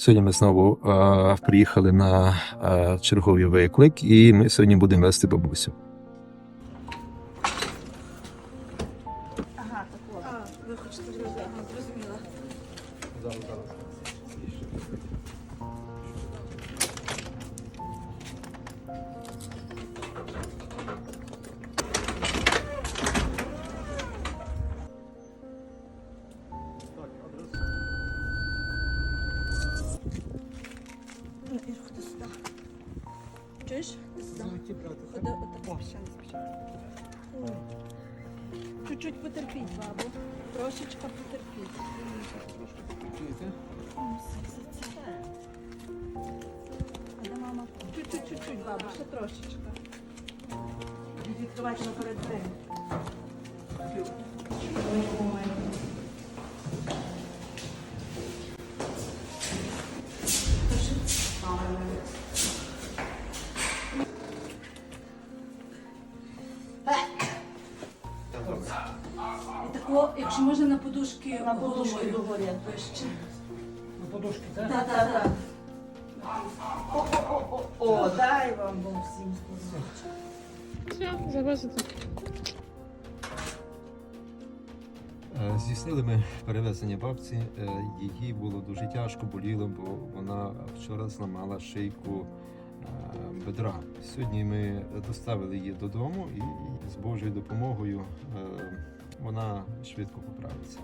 Сьогодні ми знову е, приїхали на е, черговий виклик, і ми сьогодні будемо вести бабусю. Ага, так ви хочете зрозуміла. Ой. Чуть-чуть потерпіть, бабу. Трошечка потерпіть. А де мама? Чуть-чуть, чуть-чуть, бабу, ще трошечка. Відкривайте наперед двері. І тако, якщо можна на подушки На подушки догорі. вище. На подушки, так? Так, так, так. О, дай вам Бог всім здоров'я. Все. Е, Здійснили ми перевезення бабці. Е, Її було дуже тяжко, боліло, бо вона вчора зламала шийку бедра. Сьогодні ми доставили її додому, і з Божою допомогою е, вона швидко поправиться.